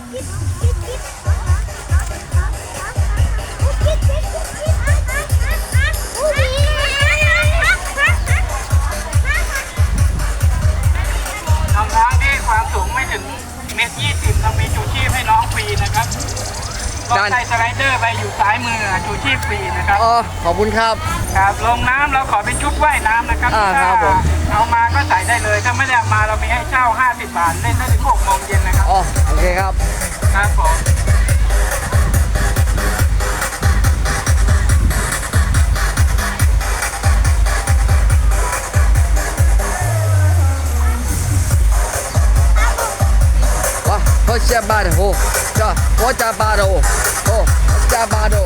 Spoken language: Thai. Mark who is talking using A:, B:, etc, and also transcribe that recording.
A: น้องๆที่ความสูงไม่ถึงเมตรยี่สิบเรามีชูชีพให้น้องฟรีนะครับก็
B: ด้าน
A: ใส่สไลเดอร์ไปอยู่ซ้ายมืออะชูชีพฟรีนะครับ
B: อ๋อขอบคุณครับ
A: ครับลงน้ำเราขอเป็นชุดว่ายน้ำนะครับ
B: อ่าครับผม
A: ถ้าเอามาก็ใส่ได้เลย ถ้าไม่ได้เอามาเรามีให้เช่า 50 บาทเล่นได้ถึง6โมงเย็นนะครับ
B: โอเคครับ
A: ครับผม
B: ว่าโคชบาร์โดโคชโคชบาร์โดโคชบาร์โด